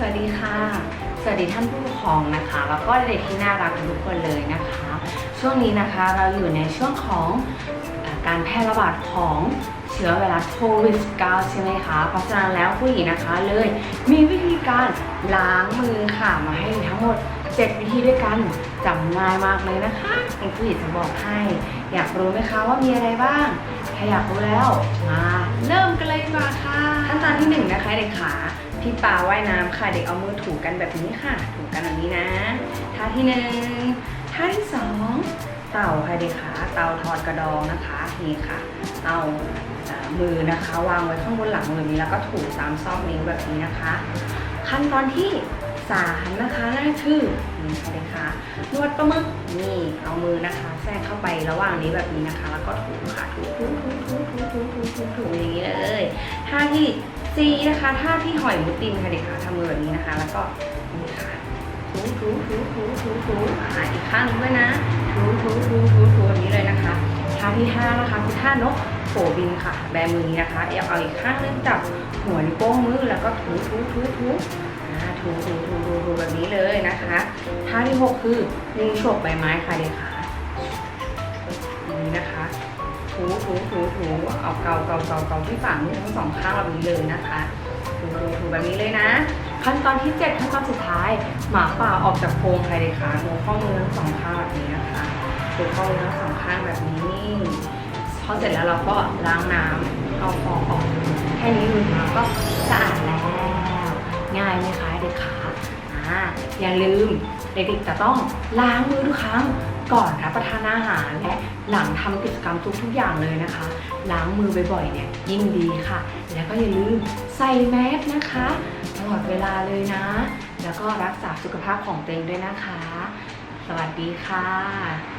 สวัสดีค่ะ สวัสดีท่านผู้ปกครองนะคะ แล้วก็เด็กที่น่ารักทุกคนเลยนะคะ ช่วงนี้นะคะเราอยู่ในช่วงของอการแพร่ระบาดของเชื้อไวรัสโควิด -19 ใช่ไหมคะ เพราะฉะนั้นแล้วผู้หญิงนะคะเลยมีวิธีการล้างมือค่ะมาให้ทั้งหมด 7 วิธีด้วยกันจำง่ายมากเลยนะคะผู้หญิงจะบอกให้ อยากรู้ไหมคะว่ามีอะไรบ้าง ถ้าอยากรู้แล้วมาเริ่มกันเลยดีกว่าค่ะ ที่หนึ่งนะคะเด็กขาที่ปลาว่ายน้ำค่ะ เด็กเอามือถูกันแบบนี้ค่ะ ถูกันแบบนี้นะท่าที่หนึ่งท่าที่สองเต่าค่ะเด็กขาเต่าทอดกระดองนะคะนี่ค่ะเต่ามือนะคะวางไว้ข้างบนหลังมือนี้แล้วก็ถูตามซอกนิ้วแบบนี้นะคะ ขั้นตอนที่สามนะคะนั่นคือนี่ค่ะเด็กขานวดปลาหมึกนี่เอามือนะคะแทรกเข้าไประหว่างนี้แบบนี้นะคะ แล้วก็ถูค่ะถูถูถูถูถูถูถูถูอย่างนี้เลยท่าที่ สี่นะคะท่าที่หอยมุดดินค่ะเด็กขาทำมือแบบนี้นะคะ แล้วก็นี่ค่ะถูถูถูถูถูถูอ่าอีกข้างนึงด้วยนะถูถูถูถูถูแบบนี้เลยนะคะท่าที่ห้านะคะคือท่านกโผบินค่ะ แบมือนี้นะคะเอาเอาอีกข้างนึงจับหัวนิ้วโป้งมือแล้วก็ถูถูถูถูถูถูถูถูถูแบบนี้เลยนะคะท่าที่หกคือยิงฉกใบไม้ค่ะเด็กขานี่นะคะ ถูถูถูถูเอาเกาเกาเกาเกาที่ฝ่ามือทั้งสองข้างแบบนี้เลยนะคะถูถูถูแบบนี้เลยนะ ขั้นตอนที่เจ็ดขั้นตอนสุดท้าย หมาป่าออกจากโพรงค่ะเด็กขาโงข้อมือทั้งสองข้างแบบนี้นะคะถูข้อมือทั้งสองข้างแบบนี้พอเสร็จแล้วเราก็ล้างน้ำเอาฟองออกแค่นี้มือเราก็สะอาดแล้วง่ายไหมคะเด็กขาอ่าอย่าลืมเด็กๆจะต้องล้างมือทุกครั้ง ก่อนรับประทานอาหารและหลังทำกิจกรรมทุกๆอย่างเลยนะคะ ล้างมือบ่อยๆเนี่ยยิ่งดีค่ะ แล้วก็อย่าลืมใส่แมสนะคะตลอดเวลาเลยนะ แล้วก็รักษาสุขภาพของตัวเองด้วยนะคะ สวัสดีค่ะ